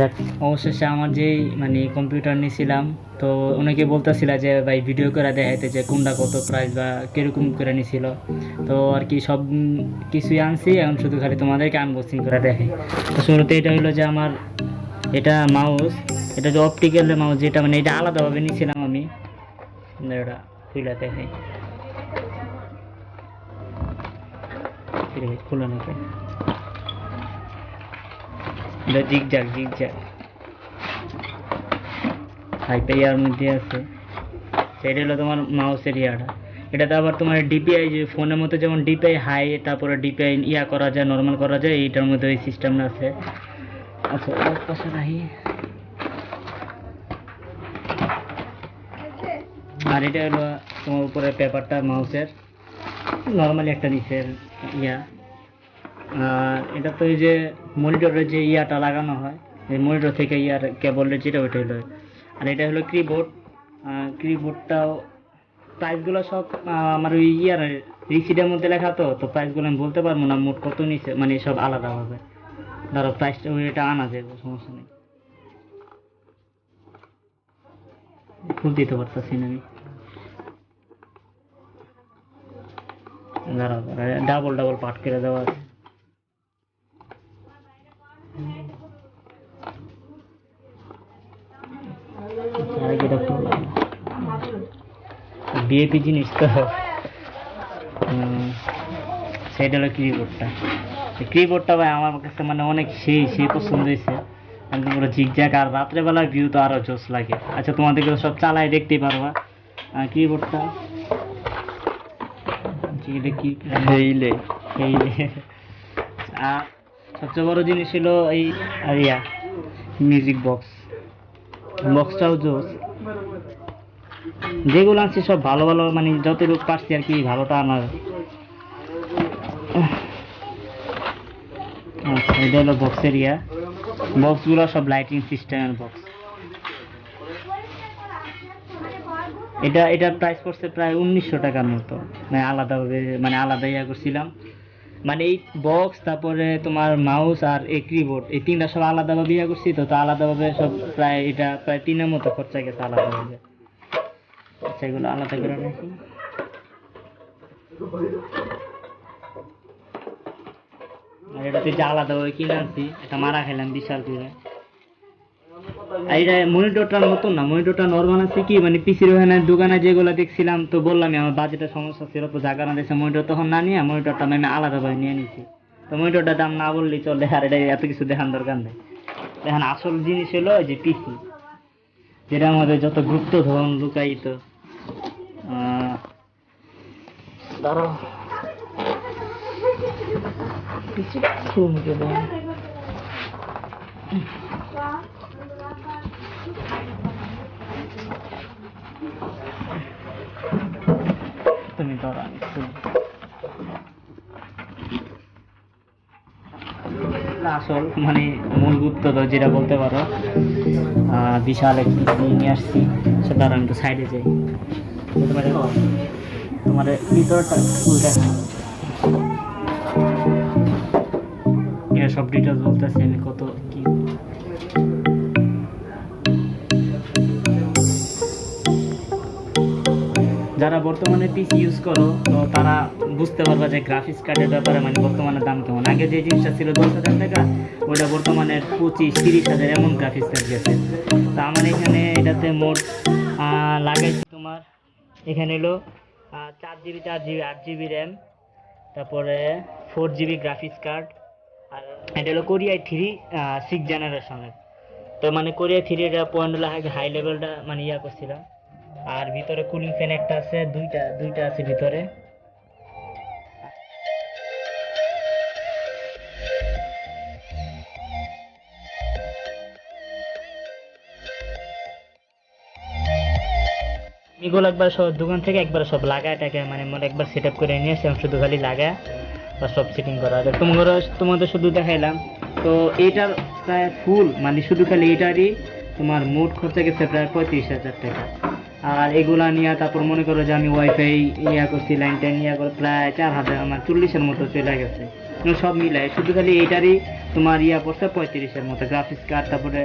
দেখ অবশেষে আমার যেই মানে কম্পিউটার নিয়েছিলাম তো অনেকে বলতেছিল যে, ভাই ভিডিও করে দেখাইতে যে, কোনটা কত প্রাইস বা কীরকম করে নিছিল? তো আর কি সব কিছুই আনছি, এখন শুধু খালি তোমাদেরকে আনবক্সিং করে দেখাই। তো শুরুতে এটা হলো যে আমার, এটা মাউস এটা যে অপটিক্যাল মাউস যেটা মানে এটা আলাদাভাবে নিয়েছিলাম আমি। এটা খুলে দেখাই। খুলে নাকি এটা জিগজ্যাগ জিগজ্যাগ হাইটা ইয়ার মধ্যে আছে। সেটা হলো তোমার মাউসের ইয়াটা। এটাতে আবার তোমার ডিপিআই যে ফোনের মতো যেমন ডিপিআই হাই তারপরে ডিপিআই ইয়া করা যায় নর্মাল করা যায়, এইটার মধ্যে ওই সিস্টেমটা আছে। আচ্ছা এক পাশে রাখি। আর এটা হলো তোমার উপরে পেপারটা মাউসের। নর্মালি একটা নিচের ইয়া। এটা তো এই যে মনিটরের যে ইয়াটা লাগানো হয়, এই মনিটর থেকে ইয়ার কেবলের যেটা ওইটা হলো আর এটা হলো কিবোর্ড কিবোর্ডটাও প্রাইসগুলো সব আমার ওই ইয়ার রিসিটের মধ্যে লেখা তো তো প্রাইসগুলো আমি বলতে পারব না, মোট কত নিছে মানে সব আলাদা হবে। ধরো প্রাইসটা ওই এটা আনা যাবে সমস্যা নেই। ফুল দিতে পারতেছি না আমি। ডাবল ডাবল পাট করে দেওয়া আছে। বিএপি জিনিস তো। সেটা হলো কিবোর্ডটা কিবোর্ডটা ভাই আমার কাছে মানে অনেক সেই সেই পছন্দ হয়েছে। একদম পুরো ঝিকঝাক আর রাত্রেবেলার ভিউ তো আরও জোস লাগে। আচ্ছা তোমাদেরকে সব চালাই দেখতেই পারবা। কিবোর্ডটা এটা কি? হেইলে আর সবচেয়ে বড় জিনিস ছিল এই আর ইয়া মিউজিক বক্স বক্সটাও জোস যেগুলো আনছি সব ভালো ভালো মানে যতটুকু পারছি আর কি, ভালোটা আনার আচ্ছা এটা হলো বক্সের ইয়া বক্সগুলো সব লাইটিং সিস্টেমের বক্স এটা এটার প্রাইস প্রায় উনিশশো টাকার মতো। মানে আলাদাভাবে মানে আলাদা ইয়া করছিলাম। মানে এই বক্স তারপরে তোমার মাউস আর এই কিবোর্ড এই তিনটা সব আলাদাভাবে ইয়া করছি তো তো আলাদাভাবে সব প্রায়, এটা প্রায় তিনের মতো খরচা গেছে আলাদাভাবে। এগুলো আলাদা করে রাখি। এটা তুই যে আলাদাভাবে কিনে আনছি এটা মারা খেলাম বিশাল করে। না মনিটরটা নর্মাল আছে কি মানে পিসির ওখানে দোকানে যেগুলো দেখছিলাম তো বললামই আমার বাজেটের সমস্যা ছিল তো জায়গা না দেখছে মনিটর তখন না নিয়ে মনিটরটা আমি আলাদাভাবে নিয়ে নিছি। তো মনিটরটার দাম না বললেই চলে আর এটা এত কিছু দেখান দরকার নেই। এখন আসল জিনিস হলো যে পিসি যেটা আমাদের যত গুপ্ত ধন লুকায়িত আহ, তুমি আসল মানে মূল গুপ্তধর যেটা বলতে পারো বিশাল একটি নিয়ে আসছি আর আমি তো সাইডে যাই। ভিতরটা সব ডিটেলস কত কি। যারা বর্তমানে পিসি ইউজ করো, তো তারা বুঝতে পারবে যে গ্রাফিক্স কার্ডের ব্যাপারে মানে বর্তমানে দাম কেমন। আগে যে জিনিসটা ছিল দশ হাজার টাকা ওটা বর্তমানে পঁচিশ, তিরিশ হাজার এমন গ্রাফিক্স কার্ড গেছে তো আমার এখানে এটাতে মোট লাগাইছি তোমার এখানে হলো চার জিবি চার জিবি আট জিবি র্যাম তারপরে ফোর জিবি গ্রাফিক্স কার্ড আর এটা হলো কোরিয়াই থ্রি সিক্স জেনারেশনের তো মানে কোরিয়া থ্রি এটা পয়েন্ট হলো হাই লেভেলটা মানে ইয়া করছিলাম। আর ভিতরে কুলিং ফ্যান একটা আছে, দুইটা দুইটা আছে ভিতরে। এগুলো একবার সব দোকান থেকে একবার সব লাগায় টাকা মানে মোট একবার সেট আপ করে নিয়ে আসলাম শুধু খালি লাগায় বা সব সেটিং করা আর তোমার তোমাদের শুধু দেখাইলাম, তো এটার প্রায় ফুল মানে শুধু খালি এটারই তোমার মোট খরচা গেছে প্রায় পঁয়ত্রিশ হাজার টাকা। আর এগুলা নিয়ে তারপর মনে করো যে আমি ওয়াইফাই ইয়া করছি লাইন টাইন ইয়া করে প্রায় চার হাজার, আমার চল্লিশের মতো চলে গেছে। সব মিলায়, শুধু খালি এইটারই তোমার ইয়া পড়ছে পঁয়ত্রিশের মতো গ্রাফিক্স কার্ড তারপরে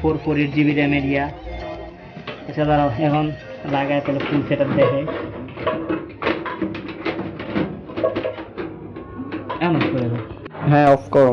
ফোর ফোর এইট জিবি র্যামের ইয়া। দাঁড়াও এখন লাগায় তাহলে ফুল সেট আপ দেখে এমন করে দাও হ্যাঁ অফ করো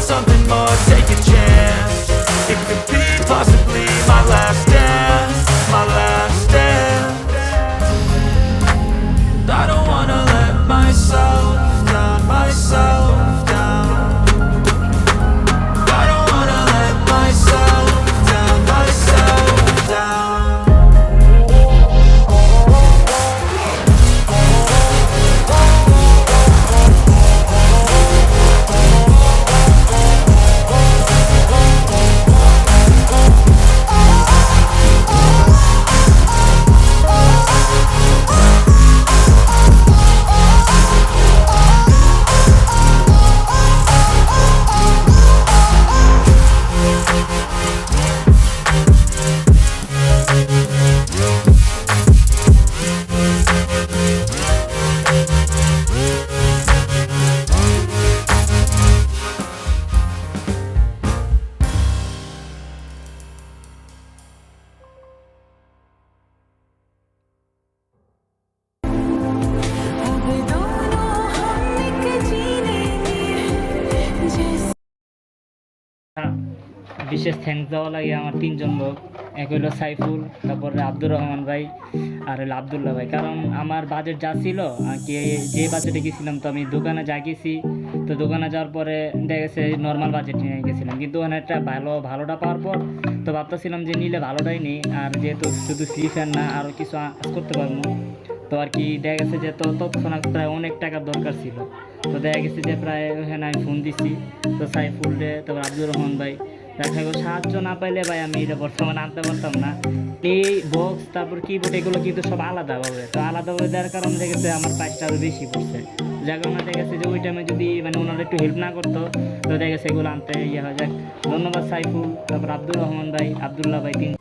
something বিশেষ থ্যাঙ্কস দেওয়া লাগে আমার তিনজন লোক। এক হইল সাইফুল, তারপরে আব্দুর রহমান ভাই, আর হলো আবদুল্লাহ ভাই। কারণ আমার বাজেট যা ছিল যে বাজেটে গেছিলাম, তো আমি দোকানে যা গেছি, তো দোকানে যাওয়ার পরে দেখা গেছে নর্মাল বাজেট নিয়ে গেছিলাম। কিন্তু ওখানে একটা ভালো, ভালোটা পাওয়ার পর, তো ভাবতেছিলাম যে নিলে ভালোটাই নেই, আর যেহেতু শুধু ফ্রি ফ্যান না আরও কিছু করতে পারব তো আর কি, দেখা গেছে যে তো তৎক্ষণাৎ প্রায় অনেক টাকার দরকার ছিল। তো দেখা গেছে যে প্রায় ওখানে আমি ফোন দিছি, তো সাইফুল রে, তারপর আব্দুর রহমান ভাই সাহায্য না পাইলে ভাই আমি এটা বর্তমানে আনতে পারতাম না। এই বক্স তারপর কিবোর্ড এগুলো কিন্তু সব আলাদাভাবে। তো আলাদাভাবে দেওয়ার কারণ দেখেছে আমার প্রাইসটা আরও বেশি পড়ছে। যার কারণে দেখা গেছে যে ওই টাইমে যদি মানে ওনারা একটু হেল্প না করতো তো দেখা গেছে এগুলো আনতে ইয়ে হয়ে। যাক, ধন্যবাদ সাইফুল, তারপর আব্দুর রহমান ভাই, আবদুল্লাহ ভাই, তিন